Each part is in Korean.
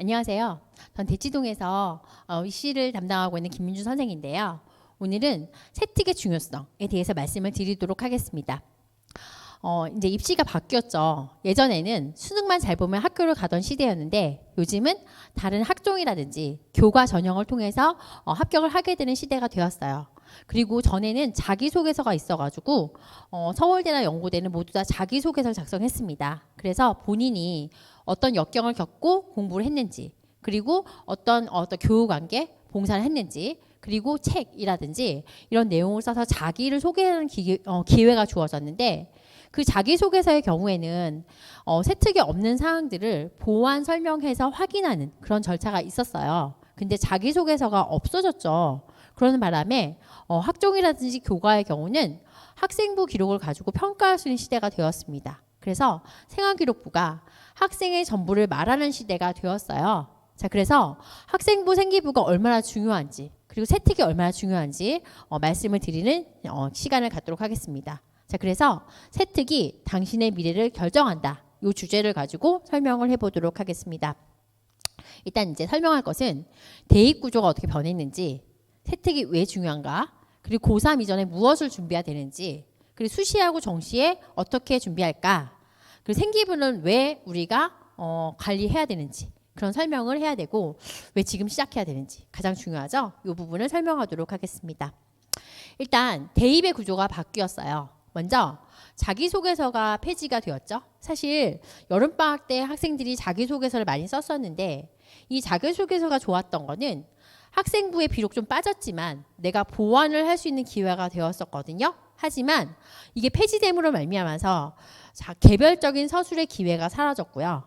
안녕하세요. 전 대치동에서 어, 입시를 담당하고 있는 김민주 선생인데요. 오늘은 세특의 중요성에 대해서 말씀을 드리도록 하겠습니다. 어, 이제 입시가 바뀌었죠. 예전에는 수능만 잘 보면 학교를 가던 시대였는데 요즘은 다른 학종이라든지 교과 전형을 통해서 어, 합격을 하게 되는 시대가 되었어요. 그리고 전에는 자기소개서가 있어가지고 어, 서울대나 연고대는 모두 다 자기소개서를 작성했습니다. 그래서 본인이 어떤 역경을 겪고 공부를 했는지 그리고 어떤 어떤 교육 관계 봉사를 했는지 그리고 책이라든지 이런 내용을 써서 자기를 소개하는 기, 어, 기회가 주어졌는데 그 자기소개서의 경우에는 어, 세특이 없는 사항들을 보완 설명해서 확인하는 그런 절차가 있었어요. 근데 자기소개서가 없어졌죠. 그러는 바람에 어, 학종이라든지 교과의 경우는 학생부 기록을 가지고 평가할 수 있는 시대가 되었습니다. 그래서 생활기록부가 학생의 전부를 말하는 시대가 되었어요. 자, 그래서 학생부 생기부가 얼마나 중요한지 그리고 세특이 얼마나 중요한지 어, 말씀을 드리는 어, 시간을 갖도록 하겠습니다. 자, 그래서 세특이 당신의 미래를 결정한다. 이 주제를 가지고 설명을 해보도록 하겠습니다. 일단 이제 설명할 것은 대입 구조가 어떻게 변했는지, 세특이 왜 중요한가, 그리고 고3 이전에 무엇을 준비해야 되는지, 그리고 수시하고 정시에 어떻게 준비할까, 그리고 생기부는 왜 우리가 어, 관리해야 되는지 그런 설명을 해야 되고 왜 지금 시작해야 되는지 가장 중요하죠. 이 부분을 설명하도록 하겠습니다. 일단 대입의 구조가 바뀌었어요. 먼저 자기소개서가 폐지가 되었죠. 사실 여름방학 때 학생들이 자기소개서를 많이 썼었는데 이 자기소개서가 좋았던 거는 학생부에 비록 좀 빠졌지만 내가 보완을 할 수 있는 기회가 되었었거든요. 하지만 이게 폐지됨으로 말미암아서 자, 개별적인 서술의 기회가 사라졌고요.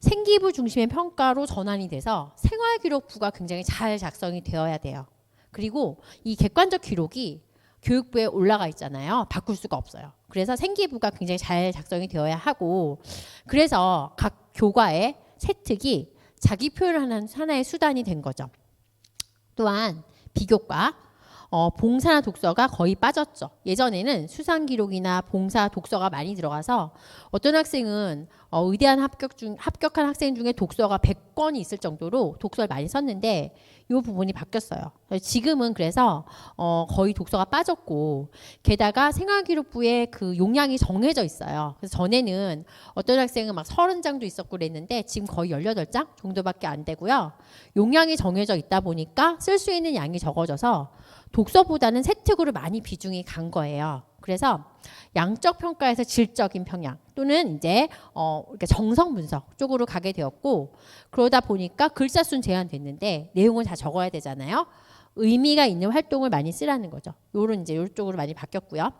생기부 중심의 평가로 전환이 돼서 생활기록부가 굉장히 잘 작성이 되어야 돼요. 그리고 이 객관적 기록이 교육부에 올라가 있잖아요. 바꿀 수가 없어요. 그래서 생기부가 굉장히 잘 작성이 되어야 하고 그래서 각 교과의 세특이 자기 표현을 하는 하나의 수단이 된 거죠. 또한 비교과 어, 봉사나 독서가 거의 빠졌죠. 예전에는 수상 기록이나 봉사, 독서가 많이 들어가서 어떤 학생은 어, 의대한 합격 중 합격한 학생 중에 독서가 100건이 있을 정도로 독서를 많이 썼는데 이 부분이 바뀌었어요. 지금은 그래서 어, 거의 독서가 빠졌고 게다가 생활기록부에 그 용량이 정해져 있어요. 그래서 전에는 어떤 학생은 막 30장도 있었고 그랬는데 지금 거의 18장 정도밖에 안 되고요. 용량이 정해져 있다 보니까 쓸 수 있는 양이 적어져서 독서보다는 세특으로 많이 비중이 간 거예요. 그래서 양적 평가에서 질적인 평양 또는 이제 어 이렇게 정성 분석 쪽으로 가게 되었고 그러다 보니까 글자 수는 제한됐는데 내용을 다 적어야 되잖아요. 의미가 있는 활동을 많이 쓰라는 거죠. 요런 이제 요쪽으로 많이 바뀌었고요.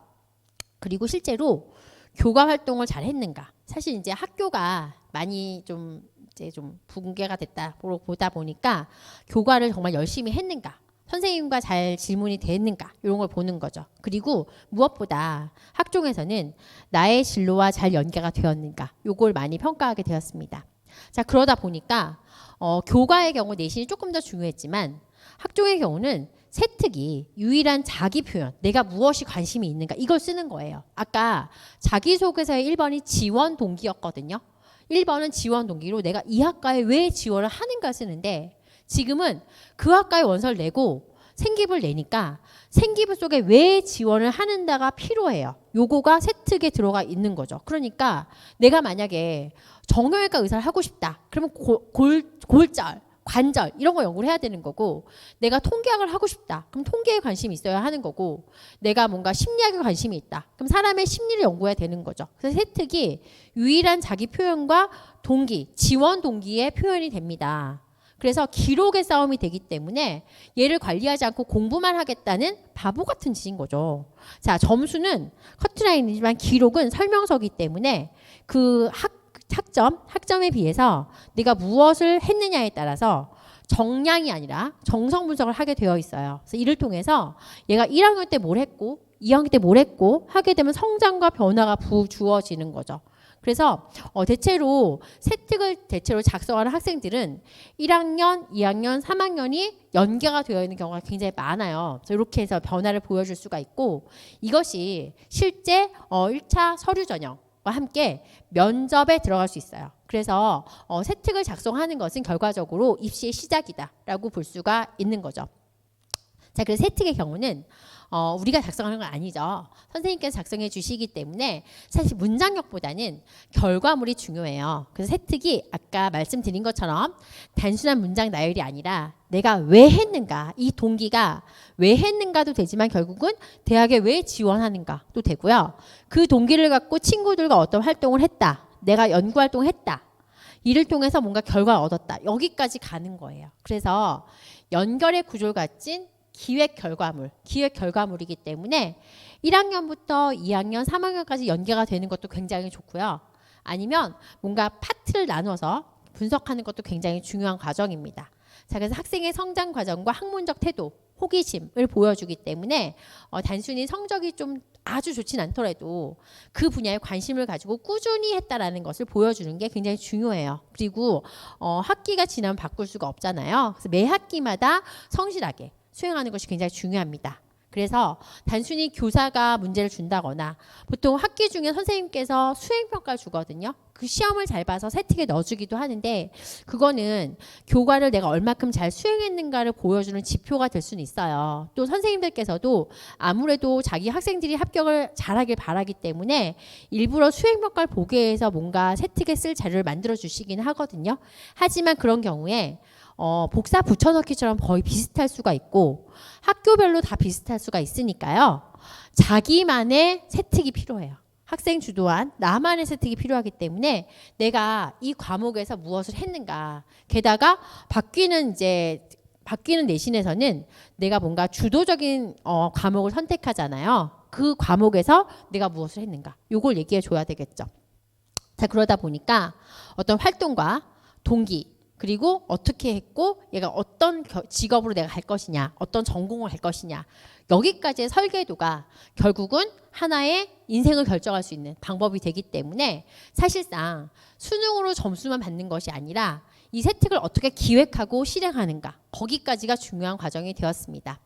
그리고 실제로 교과 활동을 잘 했는가? 사실 이제 학교가 많이 좀 이제 좀 붕괴가 됐다 보다 보니까 교과를 정말 열심히 했는가? 선생님과 잘 질문이 됐는가 이런 걸 보는 거죠. 그리고 무엇보다 학종에서는 나의 진로와 잘 연계가 되었는가 요걸 많이 평가하게 되었습니다. 자 그러다 보니까 어, 교과의 경우 내신이 조금 더 중요했지만 학종의 경우는 세특이 유일한 자기 표현, 내가 무엇이 관심이 있는가 이걸 쓰는 거예요. 아까 자기소개서의 1번이 지원 동기였거든요. 1번은 지원 동기로 내가 이 학과에 왜 지원을 하는가 쓰는데 지금은 그 학과에 원서를 내고 생기부를 내니까 생기부 속에 왜 지원을 하는다가 필요해요. 요거가 세특에 들어가 있는 거죠. 그러니까 내가 만약에 정형외과 의사를 하고 싶다. 그러면 골, 골, 골절, 관절 이런 거 연구를 해야 되는 거고 내가 통계학을 하고 싶다. 그럼 통계에 관심이 있어야 하는 거고 내가 뭔가 심리학에 관심이 있다. 그럼 사람의 심리를 연구해야 되는 거죠. 그래서 세특이 유일한 자기 표현과 동기, 지원 동기의 표현이 됩니다. 그래서 기록의 싸움이 되기 때문에 얘를 관리하지 않고 공부만 하겠다는 바보 같은 짓인 거죠. 자, 점수는 커트라인이지만 기록은 설명서기 때문에 그 학, 학점, 학점에 비해서 네가 무엇을 했느냐에 따라서 정량이 아니라 정성 분석을 하게 되어 있어요. 그래서 이를 통해서 얘가 1학년 때 뭘 했고 2학년 때 뭘 했고 하게 되면 성장과 변화가 부주어지는 거죠. 그래서 어, 대체로 세특을 대체로 작성하는 학생들은 1학년, 2학년, 3학년이 연계가 되어 있는 경우가 굉장히 많아요. 이렇게 해서 변화를 보여줄 수가 있고 이것이 실제 어, 1차 서류 전형 함께 면접에 들어갈 수 있어요. 그래서 어, 세특을 작성하는 것은 결과적으로 입시의 시작이다라고 볼 수가 있는 거죠. 자, 그래서 세특의 경우는 어, 우리가 작성하는 건 아니죠. 선생님께서 작성해 주시기 때문에 사실 문장력보다는 결과물이 중요해요. 그래서 세특이 아까 말씀드린 것처럼 단순한 문장 나열이 아니라 내가 왜 했는가, 이 동기가 왜 했는가도 되지만 결국은 대학에 왜 지원하는가도 되고요. 그 동기를 갖고 친구들과 어떤 활동을 했다. 내가 연구 활동을 했다. 이를 통해서 뭔가 결과를 얻었다. 여기까지 가는 거예요. 그래서 연결의 구조를 갖진 기획 결과물, 기획 결과물이기 때문에 1학년부터 2학년, 3학년까지 연계가 되는 것도 굉장히 좋고요. 아니면 뭔가 파트를 나눠서 분석하는 것도 굉장히 중요한 과정입니다. 자, 그래서 학생의 성장 과정과 학문적 태도, 호기심을 보여주기 때문에 어, 단순히 성적이 좀 아주 좋진 않더라도 그 분야에 관심을 가지고 꾸준히 했다라는 것을 보여주는 게 굉장히 중요해요. 그리고 어, 학기가 지나면 바꿀 수가 없잖아요. 그래서 매 학기마다 성실하게 수행하는 것이 굉장히 중요합니다. 그래서 단순히 교사가 문제를 준다거나 보통 학기 중에 선생님께서 수행평가를 주거든요. 그 시험을 잘 봐서 세팅에 넣어주기도 하는데 그거는 교과를 내가 얼마큼 잘 수행했는가를 보여주는 지표가 될 수는 있어요. 또 선생님들께서도 아무래도 자기 학생들이 합격을 잘하길 바라기 때문에 일부러 수행평가를 보게 해서 뭔가 세팅에 쓸 자료를 만들어 주시긴 하거든요. 하지만 그런 경우에 어, 복사 붙여넣기처럼 거의 비슷할 수가 있고 학교별로 다 비슷할 수가 있으니까요. 자기만의 세특이 필요해요. 학생 주도한 나만의 세특이 필요하기 때문에 내가 이 과목에서 무엇을 했는가. 게다가 바뀌는 이제 바뀌는 내신에서는 내가 뭔가 주도적인 어, 과목을 선택하잖아요. 그 과목에서 내가 무엇을 했는가. 요걸 얘기해 줘야 되겠죠. 자, 그러다 보니까 어떤 활동과 동기, 그리고 어떻게 했고 얘가 어떤 겨- 직업으로 내가 갈 것이냐 어떤 전공을 할 것이냐 여기까지의 설계도가 결국은 하나의 인생을 결정할 수 있는 방법이 되기 때문에 사실상 수능으로 점수만 받는 것이 아니라 이 세특을 어떻게 기획하고 실행하는가 거기까지가 중요한 과정이 되었습니다.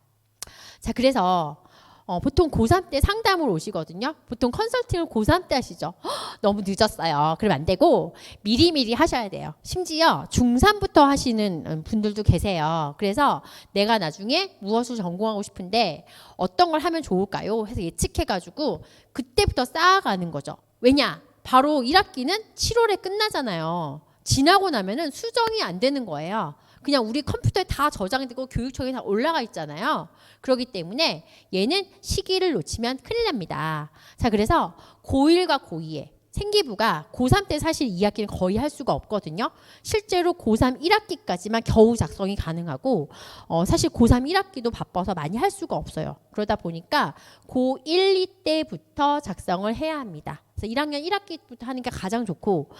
자 그래서 어, 보통 고3 때 상담을 오시거든요. 보통 컨설팅을 고3 때 하시죠. "헉, 너무 늦었어요. 그러면 안 되고 미리미리 하셔야 돼요. 심지어 중3부터 하시는 음, 분들도 계세요. 그래서 내가 나중에 무엇을 전공하고 싶은데 어떤 걸 하면 좋을까요? 해서 예측해가지고 그때부터 쌓아가는 거죠. 왜냐? 바로 1학기는 7월에 끝나잖아요. 지나고 나면은 수정이 안 되는 거예요. 그냥 우리 컴퓨터에 다 저장되고 교육청에 다 올라가 있잖아요. 그렇기 때문에 얘는 시기를 놓치면 큰일 납니다. 자, 그래서 고1과 고2에 생기부가 고3 때 사실 2학기는 거의 할 수가 없거든요. 실제로 고3 1학기까지만 겨우 작성이 가능하고 어, 사실 고3 1학기도 바빠서 많이 할 수가 없어요. 그러다 보니까 고1, 2 때부터 작성을 해야 합니다. 그래서 1학년 1학기부터 하는 게 가장 좋고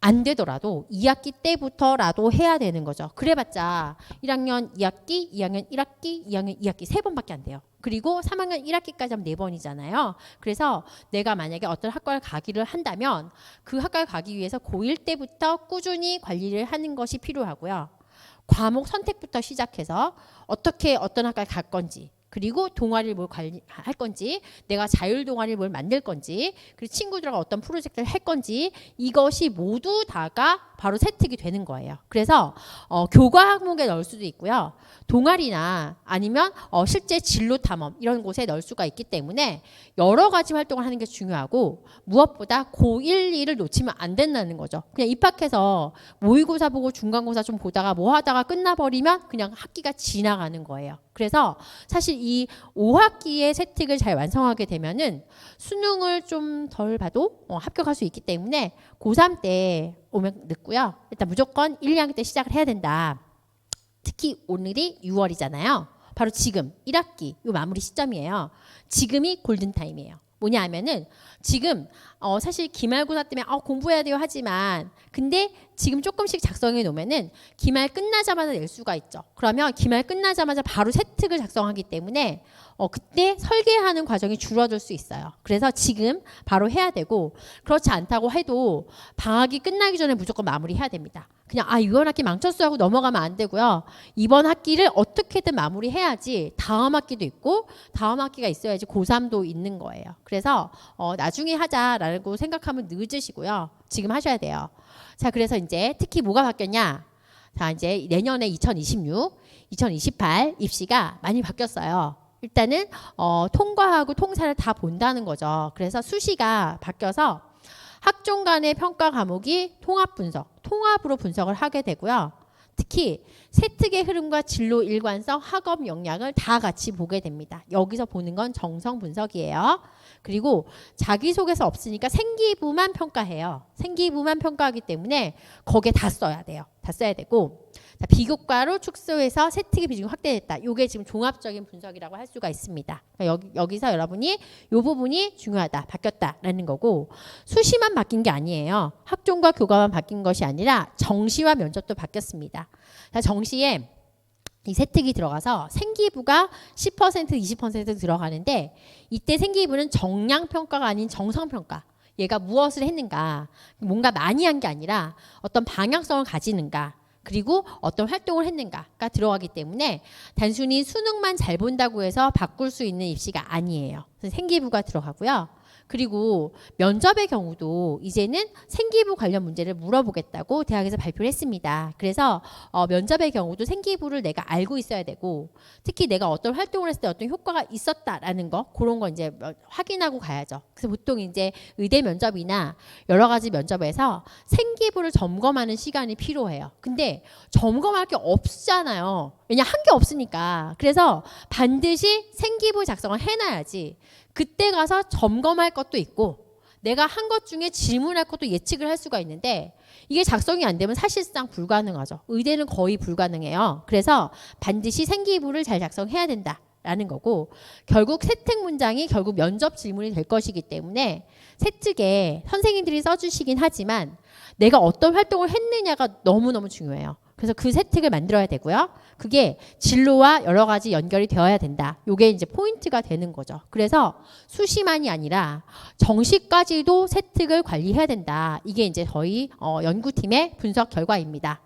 안 되더라도 2학기 때부터라도 해야 되는 거죠. 그래봤자 1학년 2학기, 2학년 1학기, 2학년 2학기 세 번밖에 안 돼요. 그리고 3학년 1학기까지 하면 네 번이잖아요. 그래서 내가 만약에 어떤 학과를 가기를 한다면 그 학과를 가기 위해서 고1 때부터 꾸준히 관리를 하는 것이 필요하고요. 과목 선택부터 시작해서 어떻게 어떤 학과에 갈 건지 그리고 동아리를 뭘 관리할 건지 내가 자율 동아리를 뭘 만들 건지 그리고 친구들과 어떤 프로젝트를 할 건지 이것이 모두 다가 바로 세특이 되는 거예요. 그래서 어, 교과 학목에 넣을 수도 있고요. 동아리나 아니면 어, 실제 진로 탐험 이런 곳에 넣을 수가 있기 때문에 여러 가지 활동을 하는 게 중요하고 무엇보다 고1, 2를 놓치면 안 된다는 거죠. 그냥 입학해서 모의고사 보고 중간고사 좀 보다가 뭐 하다가 끝나버리면 그냥 학기가 지나가는 거예요. 그래서 사실 이 5학기의 세특을 잘 완성하게 되면은 수능을 좀 덜 봐도 어, 합격할 수 있기 때문에 고3 때 오면 늦고요. 일단 무조건 1, 2학기 때 시작을 해야 된다. 특히 오늘이 6월이잖아요. 바로 지금 1학기 요 마무리 시점이에요. 지금이 골든 타임이에요. 뭐냐 하면은 지금 어 사실 기말고사 때문에 어 공부해야 돼요 하지만 근데 지금 조금씩 작성해 놓으면은 기말 끝나자마자 낼 수가 있죠. 그러면 기말 끝나자마자 바로 세특을 작성하기 때문에 어 그때 설계하는 과정이 줄어들 수 있어요. 그래서 지금 바로 해야 되고 그렇지 않다고 해도 방학이 끝나기 전에 무조건 마무리해야 됩니다. 그냥 아 이번 학기 망쳤어 하고 넘어가면 안 되고요. 이번 학기를 어떻게든 마무리해야지 다음 학기도 있고 다음 학기가 있어야지 고3도 있는 거예요. 그래서 어 나중에 하자라는 라고 생각하면 늦으시고요. 지금 하셔야 돼요. 자, 그래서 이제 특히 뭐가 바뀌었냐? 자, 이제 내년에 2026, 2028 입시가 많이 바뀌었어요. 일단은 어, 통과하고 통사를 다 본다는 거죠. 그래서 수시가 바뀌어서 학종 간의 평가 과목이 통합 분석, 통합으로 분석을 하게 되고요. 특히 세특의 흐름과 진로 일관성, 학업 역량을 다 같이 보게 됩니다. 여기서 보는 건 정성 분석이에요. 그리고 자기소개서 없으니까 생기부만 평가해요. 생기부만 평가하기 때문에 거기에 다 써야 돼요. 다 써야 되고 자, 비교과로 축소해서 세특의 비중이 확대됐다. 이게 지금 종합적인 분석이라고 할 수가 있습니다. 그러니까 여기, 여기 서 여러분이 이 부분이 중요하다, 바뀌었다라는 거고 수시만 바뀐 게 아니에요. 학종과 교과만 바뀐 것이 아니라 정시와 면접도 바뀌었습니다. 자, 정시에 이 세특이 들어가서 생기부가 10% 20% 들어가는데 이때 생기부는 정량 평가가 아닌 정성 평가. 얘가 무엇을 했는가, 뭔가 많이 한 게 아니라 어떤 방향성을 가지는가, 그리고 어떤 활동을 했는가가 들어가기 때문에 단순히 수능만 잘 본다고 해서 바꿀 수 있는 입시가 아니에요. 생기부가 들어가고요. 그리고 면접의 경우도 이제는 생기부 관련 문제를 물어보겠다고 대학에서 발표를 했습니다. 그래서 어, 면접의 경우도 생기부를 내가 알고 있어야 되고 특히 내가 어떤 활동을 했을 때 어떤 효과가 있었다라는 거 그런 거 이제 뭐 확인하고 가야죠. 그래서 보통 이제 의대 면접이나 여러 가지 면접에서 생기부를 점검하는 시간이 필요해요. 근데 점검할 게 없잖아요. 왜냐 한 게 없으니까. 그래서 반드시 생기부 작성을 해놔야지. 그때 가서 점검할 것도 있고 내가 한 것 중에 질문할 것도 예측을 할 수가 있는데 이게 작성이 안 되면 사실상 불가능하죠. 의대는 거의 불가능해요. 그래서 반드시 생기부를 잘 작성해야 된다. 라는 거고 결국 세특 문장이 결국 면접 질문이 될 것이기 때문에 세특에 선생님들이 써주시긴 하지만 내가 어떤 활동을 했느냐가 너무너무 중요해요. 그래서 그 세특을 만들어야 되고요. 그게 진로와 여러 가지 연결이 되어야 된다. 요게 이제 포인트가 되는 거죠. 그래서 수시만이 아니라 정시까지도 세특을 관리해야 된다. 이게 이제 저희 어, 연구팀의 분석 결과입니다.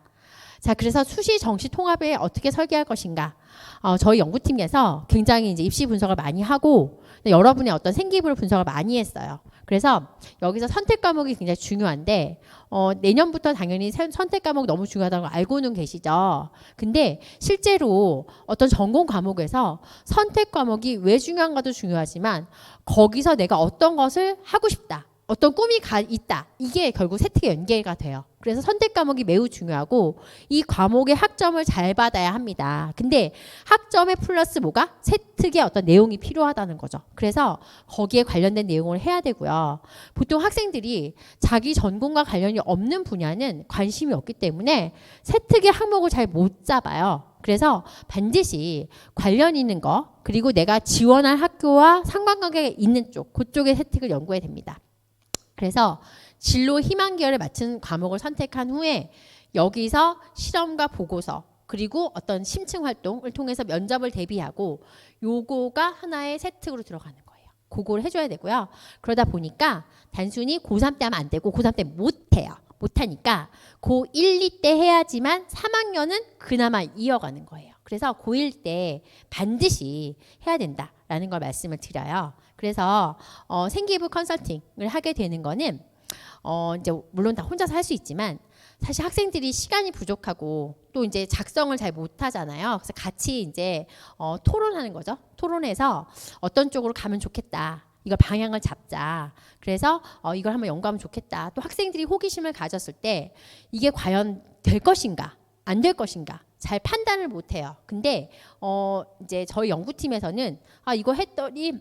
자, 그래서 수시 정시 통합에 어떻게 설계할 것인가? 어, 저희 연구팀에서 굉장히 이제 입시 분석을 많이 하고 여러분의 어떤 생기부를 분석을 많이 했어요. 그래서 여기서 선택 과목이 굉장히 중요한데 어, 내년부터 당연히 선- 선택 과목 너무 중요하다는 걸 알고는 계시죠. 근데 실제로 어떤 전공 과목에서 선택 과목이 왜 중요한가도 중요하지만 거기서 내가 어떤 것을 하고 싶다. 어떤 꿈이 가 있다. 이게 결국 세특의 연계가 돼요. 그래서 선택 과목이 매우 중요하고 이 과목의 학점을 잘 받아야 합니다. 근데 학점에 플러스 뭐가 세특의 어떤 내용이 필요하다는 거죠. 그래서 거기에 관련된 내용을 해야 되고요. 보통 학생들이 자기 전공과 관련이 없는 분야는 관심이 없기 때문에 세특의 항목을 잘 못 잡아요. 그래서 반드시 관련 있는 거 그리고 내가 지원할 학교와 상관관계가 있는 쪽 그쪽의 세특을 연구해야 됩니다. 그래서 진로 희망 계열에 맞춘 과목을 선택한 후에 여기서 실험과 보고서 그리고 어떤 심층 활동을 통해서 면접을 대비하고 요거가 하나의 세특으로 들어가는 거예요. 그거를 해줘야 되고요. 그러다 보니까 단순히 고3 때 하면 안 되고 고3 때 못해요. 못하니까 고1, 2때 해야지만 3학년은 그나마 이어가는 거예요. 그래서 고1 때 반드시 해야 된다라는 걸 말씀을 드려요. 그래서 어, 생기부 컨설팅을 하게 되는 거는 어, 이제 물론 다 혼자서 할 수 있지만 사실 학생들이 시간이 부족하고 또 이제 작성을 잘 못하잖아요. 그래서 같이 이제 어, 토론하는 거죠. 토론해서 어떤 쪽으로 가면 좋겠다. 이걸 방향을 잡자. 그래서 어, 이걸 한번 연구하면 좋겠다. 또 학생들이 호기심을 가졌을 때 이게 과연 될 것인가, 안 될 것인가 잘 판단을 못해요. 근데 어, 이제 저희 연구팀에서는 아 이거 했더니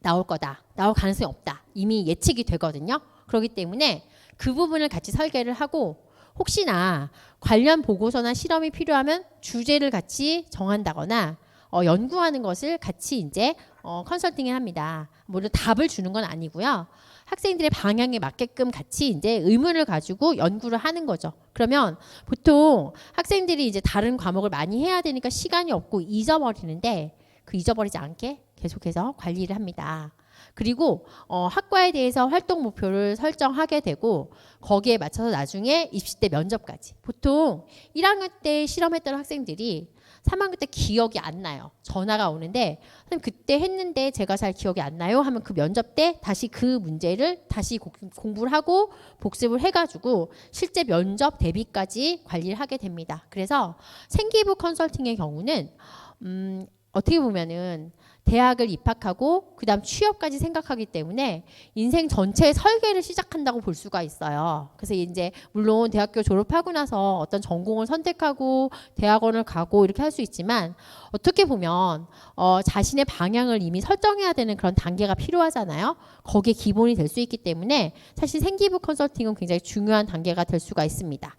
나올 거다. 나올 가능성이 없다. 이미 예측이 되거든요. 그렇기 때문에 그 부분을 같이 설계를 하고 혹시나 관련 보고서나 실험이 필요하면 주제를 같이 정한다거나 어, 연구하는 것을 같이 이제 어, 컨설팅을 합니다. 물론 답을 주는 건 아니고요. 학생들의 방향에 맞게끔 같이 이제 의문을 가지고 연구를 하는 거죠. 그러면 보통 학생들이 이제 다른 과목을 많이 해야 되니까 시간이 없고 잊어버리는데 그 잊어버리지 않게 계속해서 관리를 합니다. 그리고 어, 학과에 대해서 활동 목표를 설정하게 되고 거기에 맞춰서 나중에 입시 때 면접까지 보통 1학년 때 실험했던 학생들이 3학년 때 기억이 안 나요. 전화가 오는데 선생님 그때 했는데 제가 잘 기억이 안 나요 하면 그 면접 때 다시 그 문제를 다시 고- 공부를 하고 복습을 해가지고 실제 면접 대비까지 관리를 하게 됩니다. 그래서 생기부 컨설팅의 경우는 음, 어떻게 보면은 대학을 입학하고 그다음 취업까지 생각하기 때문에 인생 전체의 설계를 시작한다고 볼 수가 있어요. 그래서 이제 물론 대학교 졸업하고 나서 어떤 전공을 선택하고 대학원을 가고 이렇게 할 수 있지만 어떻게 보면 어, 자신의 방향을 이미 설정해야 되는 그런 단계가 필요하잖아요. 거기에 기본이 될 수 있기 때문에 사실 생기부 컨설팅은 굉장히 중요한 단계가 될 수가 있습니다.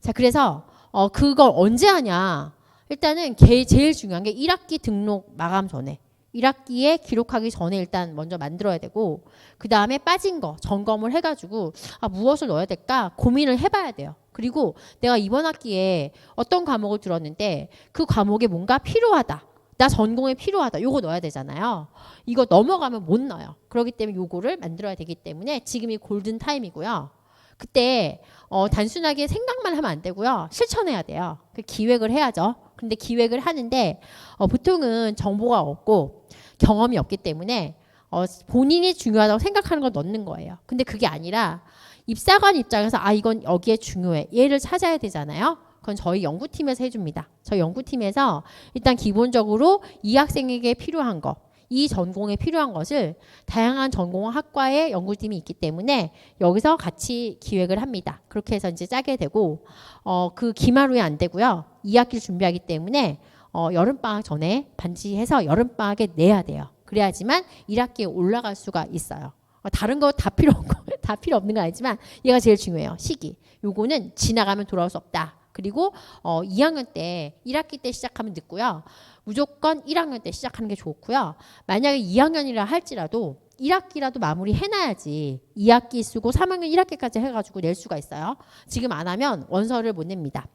자, 그래서 어, 그걸 언제 하냐? 일단은 게- 제일 중요한 게 1학기 등록 마감 전에 1학기에 기록하기 전에 일단 먼저 만들어야 되고 그 다음에 빠진 거 점검을 해가지고 아 무엇을 넣어야 될까 고민을 해봐야 돼요. 그리고 내가 이번 학기에 어떤 과목을 들었는데 그 과목에 뭔가 필요하다. 나 전공에 필요하다. 요거 넣어야 되잖아요. 이거 넘어가면 못 넣어요. 그렇기 때문에 요거를 만들어야 되기 때문에 지금이 골든 타임이고요. 그때 어, 단순하게 생각만 하면 안 되고요. 실천해야 돼요. 그 기획을 해야죠. 근데 기획을 하는데 어, 보통은 정보가 없고 경험이 없기 때문에 어, 본인이 중요하다고 생각하는 걸 넣는 거예요. 근데 그게 아니라 입사관 입장에서 아 이건 여기에 중요해. 얘를 찾아야 되잖아요. 그건 저희 연구팀에서 해줍니다. 저희 연구팀에서 일단 기본적으로 이 학생에게 필요한 거, 이 전공에 필요한 것을 다양한 전공 학과의 연구팀이 있기 때문에 여기서 같이 기획을 합니다. 그렇게 해서 이제 짜게 되고 어, 그 기말 후에 안 되고요. 2학기를 준비하기 때문에 어, 여름방학 전에 반드시 해서 여름방학에 내야 돼요. 그래야지만 1학기에 올라갈 수가 있어요. 어, 다른 거 다 필요 없고 다 필요 없는 건 아니지만 얘가 제일 중요해요. 시기. 요거는 지나가면 돌아올 수 없다. 그리고 어, 2학년 때 1학기 때 시작하면 늦고요. 무조건 1학년 때 시작하는 게 좋고요. 만약에 2학년이라 할지라도 1학기라도 마무리 해놔야지 2학기 쓰고 3학년 1학기까지 해가지고 낼 수가 있어요. 지금 안 하면 원서를 못 냅니다.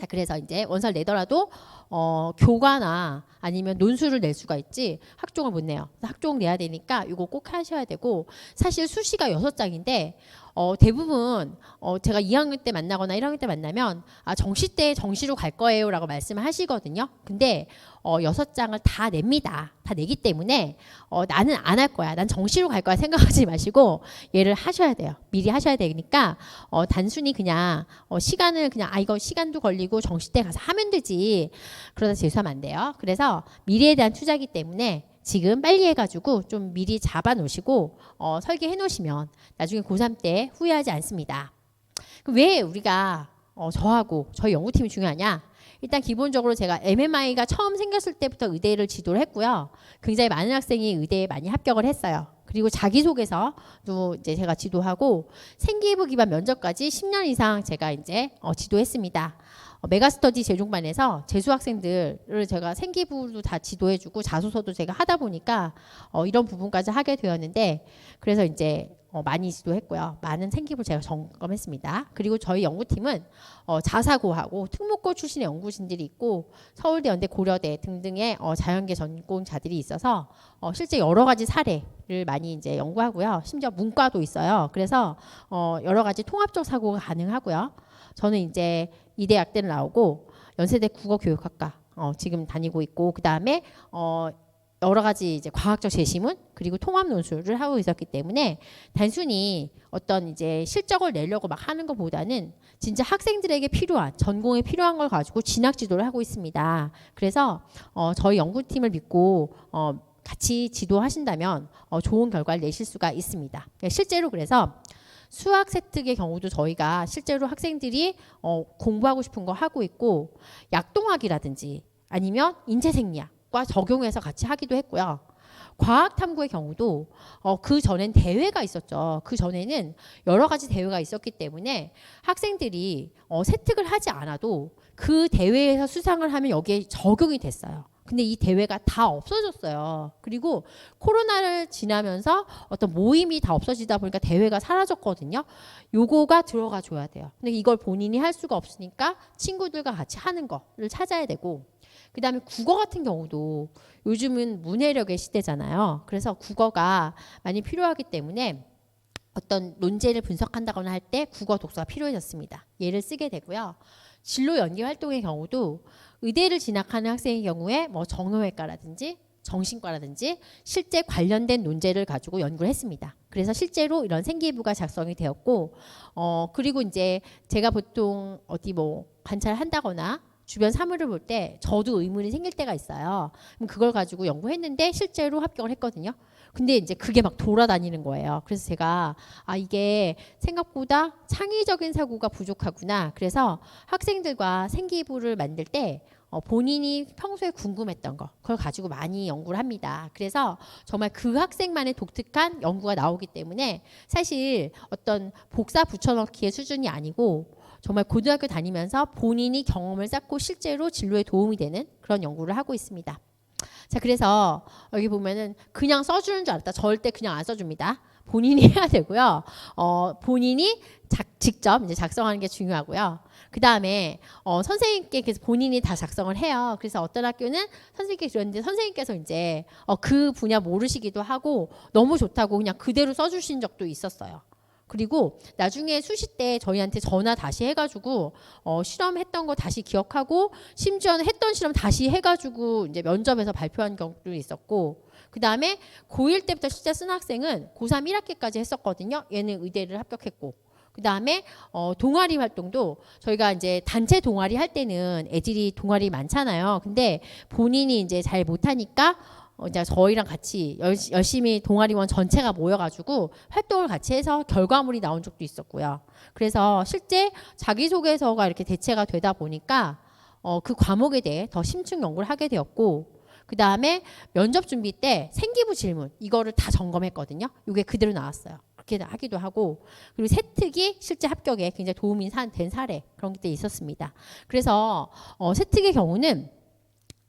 자, 그래서 이제 원서를 내더라도 어, 교과나 아니면 논술을 낼 수가 있지 학종을 못 내요. 학종 내야 되니까 이거 꼭 하셔야 되고 사실 수시가 여섯 장인데 어, 대부분 어, 제가 2학년 때 만나거나 1학년 때 만나면 아, 정시 때 정시로 갈 거예요라고 말씀을 하시거든요. 근데 어, 여섯 장을 다 냅니다. 다 내기 때문에 어, 나는 안 할 거야. 난 정시로 갈 거야 생각하지 마시고 얘를 하셔야 돼요. 미리 하셔야 되니까 어, 단순히 그냥 어, 시간을 그냥 아 이거 시간도 걸리고 정시 때 가서 하면 되지. 그러다 재수하면 안 돼요. 그래서 미래에 대한 투자기 때문에 지금 빨리 해가지고 좀 미리 잡아 놓으시고 어, 설계해 놓으시면 나중에 고3 때 후회하지 않습니다. 왜 우리가 어, 저하고 저희 연구팀이 중요하냐? 일단 기본적으로 제가 MMI가 처음 생겼을 때부터 의대를 지도를 했고요. 굉장히 많은 학생이 의대에 많이 합격을 했어요. 그리고 자기소개서 도 이제 제가 지도하고 생기부 기반 면접까지 10년 이상 제가 이제 어, 지도했습니다. 어, 메가스터디 재종반에서 재수 학생들을 제가 생기부도 다 지도해주고 자소서도 제가 하다 보니까 어, 이런 부분까지 하게 되었는데 그래서 이제 어, 많이 지도했고요. 많은 생기부를 제가 점검했습니다. 그리고 저희 연구팀은 어, 자사고하고 특목고 출신의 연구진들이 있고 서울대, 연대, 고려대 등등의 어, 자연계 전공자들이 있어서 어, 실제 여러 가지 사례를 많이 이제 연구하고요. 심지어 문과도 있어요. 그래서 어, 여러 가지 통합적 사고가 가능하고요. 저는 이제 이대 약대를 나오고 연세대 국어교육학과 어, 지금 다니고 있고 그 다음에 어, 여러 가지 이제 과학적 제시문 그리고 통합 논술을 하고 있었기 때문에 단순히 어떤 이제 실적을 내려고 막 하는 것보다는 진짜 학생들에게 필요한 전공에 필요한 걸 가지고 진학 지도를 하고 있습니다. 그래서 어, 저희 연구팀을 믿고 어, 같이 지도하신다면 어, 좋은 결과를 내실 수가 있습니다. 실제로 그래서 수학 세특의 경우도 저희가 실제로 학생들이 어, 공부하고 싶은 거 하고 있고 약동학이라든지 아니면 인체생리학 과 적용해서 같이 하기도 했고요. 과학 탐구의 경우도 어, 그 전엔 대회가 있었죠. 그 전에는 여러 가지 대회가 있었기 때문에 학생들이 어, 세특을 하지 않아도 그 대회에서 수상을 하면 여기에 적용이 됐어요. 근데 이 대회가 다 없어졌어요. 그리고 코로나를 지나면서 어떤 모임이 다 없어지다 보니까 대회가 사라졌거든요. 요거가 들어가 줘야 돼요. 근데 이걸 본인이 할 수가 없으니까 친구들과 같이 하는 거를 찾아야 되고 그 다음에 국어 같은 경우도 요즘은 문해력의 시대잖아요. 그래서 국어가 많이 필요하기 때문에 어떤 논제를 분석한다거나 할 때 국어 독서가 필요해졌습니다. 얘를 쓰게 되고요. 진로 연계 활동의 경우도 의대를 진학하는 학생의 경우에 뭐 정형외과라든지 정신과라든지 실제 관련된 논제를 가지고 연구를 했습니다. 그래서 실제로 이런 생기부가 작성이 되었고, 어 그리고 이제 제가 보통 어디 뭐 관찰한다거나 주변 사물을 볼 때 저도 의문이 생길 때가 있어요. 그걸 가지고 연구했는데 실제로 합격을 했거든요. 근데 이제 그게 막 돌아다니는 거예요. 그래서 제가 아 이게 생각보다 창의적인 사고가 부족하구나. 그래서 학생들과 생기부를 만들 때 어, 본인이 평소에 궁금했던 거 그걸 가지고 많이 연구를 합니다. 그래서 정말 그 학생만의 독특한 연구가 나오기 때문에 사실 어떤 복사 붙여넣기의 수준이 아니고 정말 고등학교 다니면서 본인이 경험을 쌓고 실제로 진로에 도움이 되는 그런 연구를 하고 있습니다. 자, 그래서 여기 보면은 그냥 써주는 줄 알았다. 절대 그냥 안 써줍니다. 본인이 해야 되고요. 어, 본인이 작, 직접 이제 작성하는 게 중요하고요. 그 다음에 어, 선생님께 그래서 본인이 다 작성을 해요. 그래서 어떤 학교는 선생님께 그랬는데 선생님께서 이제 어, 그 분야 모르시기도 하고 너무 좋다고 그냥 그대로 써주신 적도 있었어요. 그리고 나중에 수시 때 저희한테 전화 다시 해가지고 어, 실험했던 거 다시 기억하고 심지어는 했던 실험 다시 해가지고 이제 면접에서 발표한 경우도 있었고 그 다음에 고1 때부터 실제 쓴 학생은 고3 1학기까지 했었거든요. 얘는 의대를 합격했고 그 다음에 어, 동아리 활동도 저희가 이제 단체 동아리 할 때는 애들이 동아리 많잖아요. 근데 본인이 이제 잘 못하니까 어, 이제 저희랑 같이 열, 열심히 동아리원 전체가 모여가지고 활동을 같이 해서 결과물이 나온 적도 있었고요. 그래서 실제 자기소개서가 이렇게 대체가 되다 보니까 어, 그 과목에 대해 더 심층 연구를 하게 되었고 그 다음에 면접 준비 때 생기부 질문 이거를 다 점검했거든요. 이게 그대로 나왔어요. 그렇게 하기도 하고 그리고 세특이 실제 합격에 굉장히 도움이 사- 된 사례 그런 게 있었습니다. 그래서 어, 세특의 경우는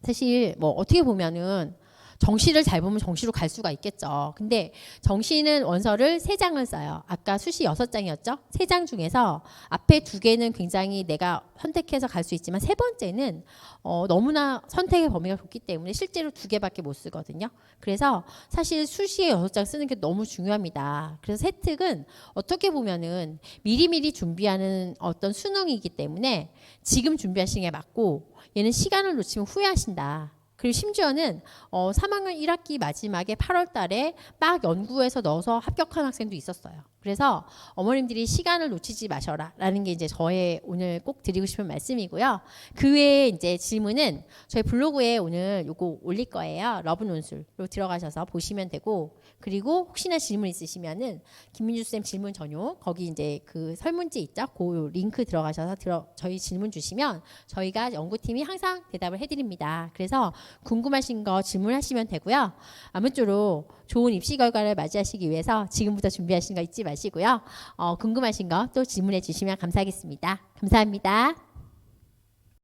사실 뭐 어떻게 보면은 정시를 잘 보면 정시로 갈 수가 있겠죠. 근데 정시는 원서를 세 장을 써요. 아까 수시 여섯 장이었죠. 세 장 중에서 앞에 두 개는 굉장히 내가 선택해서 갈 수 있지만 세 번째는 어, 너무나 선택의 범위가 좁기 때문에 실제로 두 개밖에 못 쓰거든요. 그래서 사실 수시에 여섯 장 쓰는 게 너무 중요합니다. 그래서 세특은 어떻게 보면은 미리미리 준비하는 어떤 수능이기 때문에 지금 준비하시는 게 맞고 얘는 시간을 놓치면 후회하신다. 그리고 심지어는 어, 3학년 1학기 마지막에 8월 달에 막 연구해서 넣어서 합격한 학생도 있었어요. 그래서 어머님들이 시간을 놓치지 마셔라 라는 게 이제 저의 오늘 꼭 드리고 싶은 말씀이고요. 그 외에 이제 질문은 저희 블로그에 오늘 요거 올릴 거예요. 러브 논술로 들어가셔서 보시면 되고 그리고 혹시나 질문 있으시면은 김민주 쌤 질문 전용 거기 이제 그 설문지 있죠? 그 링크 들어가셔서 들어 저희 질문 주시면 저희가 연구팀이 항상 대답을 해드립니다. 그래서 궁금하신 거 질문하시면 되고요. 아무쪼록 좋은 입시 결과를 맞이하시기 위해서 지금부터 준비하신 거 잊지 마시고요. 어, 궁금하신 거 또 질문해 주시면 감사하겠습니다. 감사합니다.